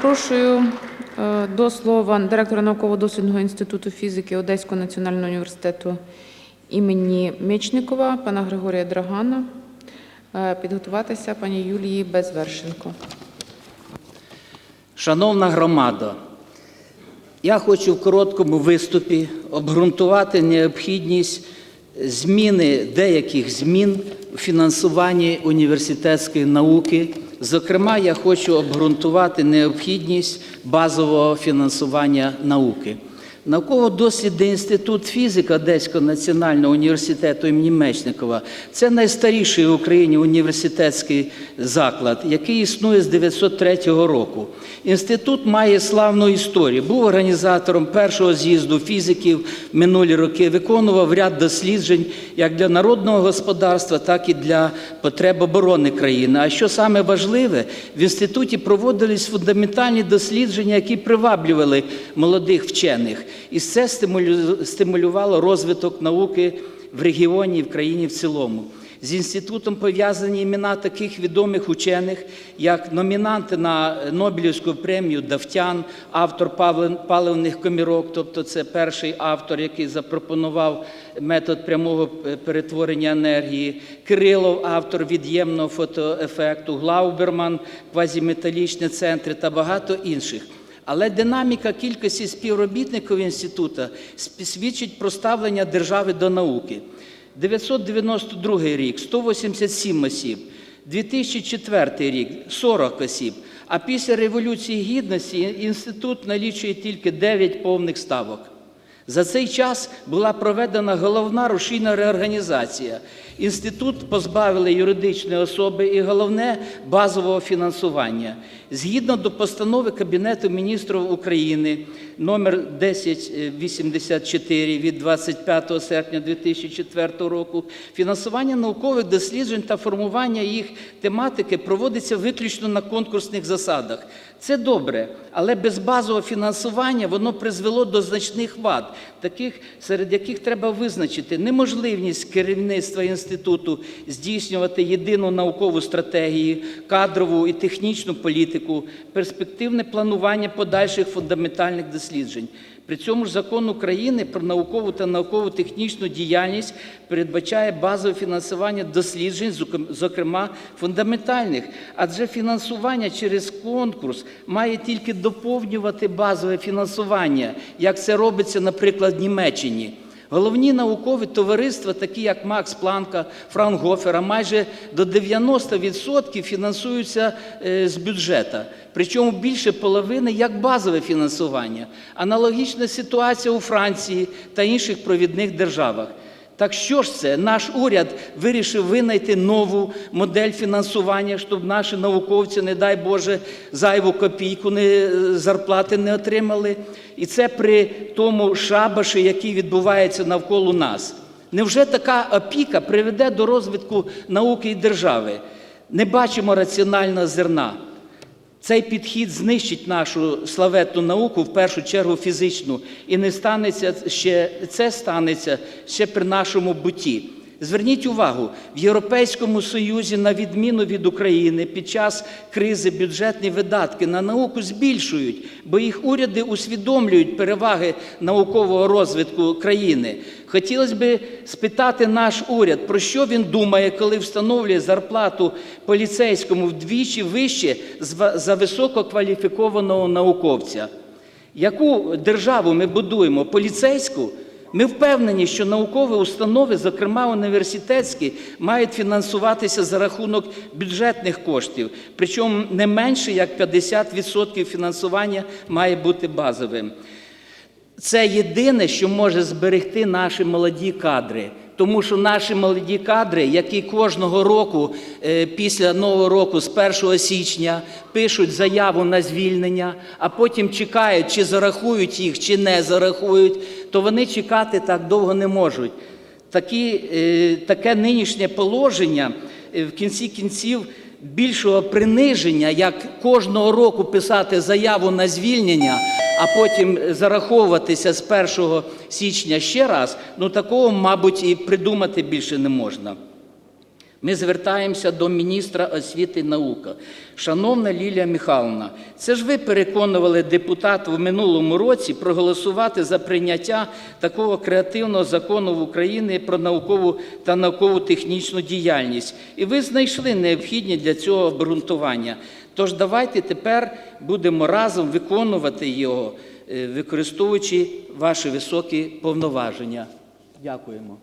Запрошую е, до слова директора науково-дослідного інституту фізики Одеського національного університету імені Мечникова, пана Григорія Драгана, е, підготуватися пані Юлії Безвершенко. Шановна громада, я хочу в короткому виступі обґрунтувати необхідність зміни деяких змін у фінансуванні університетської науки. Зокрема, я хочу обґрунтувати необхідність базового фінансування науки. Науково-дослідний інститут фізики Одеського національного університету імені Мечникова це найстаріший в Україні університетський заклад, який існує з 903 року. Інститут має славну історію. Був організатором першого з'їзду фізиків минулі роки, виконував ряд досліджень як для народного господарства, так і для потреб оборони країни. А що саме важливе, в інституті проводились фундаментальні дослідження, які приваблювали молодих вчених. І це стимулю- стимулювало розвиток науки в регіоні і в країні в цілому. З інститутом пов'язані імена таких відомих учених, як номінанти на Нобелівську премію Давтян, автор паливних комірок, тобто це перший автор, який запропонував метод прямого перетворення енергії, Кирилов, автор від'ємного фотоефекту, Глауберман, квазіметалічні центри та багато інших. Але динаміка кількості співробітників інституту свідчить про ставлення держави до науки. 992 рік 187 осіб, 2004 рік 40 осіб. А після Революції Гідності інститут налічує тільки 9 повних ставок. За цей час була проведена головна рушійна реорганізація. Інститут позбавили юридичної особи і головне базового фінансування. Згідно до постанови Кабінету міністрів України номер 1084 від 25 серпня 2004 року, фінансування наукових досліджень та формування їх тематики проводиться виключно на конкурсних засадах. Це добре, але без базового фінансування воно призвело до значних вад, таких, серед яких треба визначити неможливість керівництва інституту здійснювати єдину наукову стратегію, кадрову і технічну політику, перспективне планування подальших фундаментальних досліджень. При цьому ж закон України про наукову та науково-технічну діяльність передбачає базове фінансування досліджень, зокрема фундаментальних, адже фінансування через конкурс має тільки доповнювати базове фінансування, як це робиться, наприклад, в Німеччині. Головні наукові товариства, такі як Макс Планка, Фраунгофера, майже до 90% фінансуються е, з бюджету. Причому більше половини як базове фінансування. Аналогічна ситуація у Франції та інших провідних державах. Так що ж це? Наш уряд вирішив винайти нову модель фінансування, щоб наші науковці, не дай Боже, зайву копійку не, зарплати не отримали. І це при тому шабаші, який відбувається навколо нас. Невже така опіка приведе до розвитку науки і держави? Не бачимо раціонального зерна. Цей підхід знищить нашу славетну науку, в першу чергу фізичну, і не станеться ще це станеться ще при нашому буті. Зверніть увагу, в Європейському Союзі, на відміну від України, під час кризи бюджетні видатки на науку збільшують, бо їх уряди усвідомлюють переваги наукового розвитку країни. Хотілося б спитати наш уряд, про що він думає, коли встановлює зарплату поліцейському вдвічі вище за висококваліфікованого науковця. Яку державу ми будуємо? Поліцейську? Ми впевнені, що наукові установи, зокрема університетські, мають фінансуватися за рахунок бюджетних коштів, причому не менше як 50% фінансування має бути базовим. Це єдине, що може зберегти наші молоді кадри. Тому що наші молоді кадри, які кожного року е, після нового року, з 1 січня, пишуть заяву на звільнення, а потім чекають, чи зарахують їх, чи не зарахують, то вони чекати так довго не можуть. Такі, е, таке нинішнє положення е, в кінці кінців більшого приниження, як кожного року писати заяву на звільнення, а потім зараховуватися з 1 січня ще раз, ну такого, мабуть, і придумати більше не можна. Ми звертаємося до міністра освіти і науки. Шановна Лілія Михайловна, це ж ви переконували депутатів в минулому році проголосувати за прийняття такого креативного закону в Україні про наукову та науково-технічну діяльність. І ви знайшли необхідні для цього обґрунтування. Тож давайте тепер будемо разом виконувати його, е, використовуючи ваші високі повноваження. Дякуємо.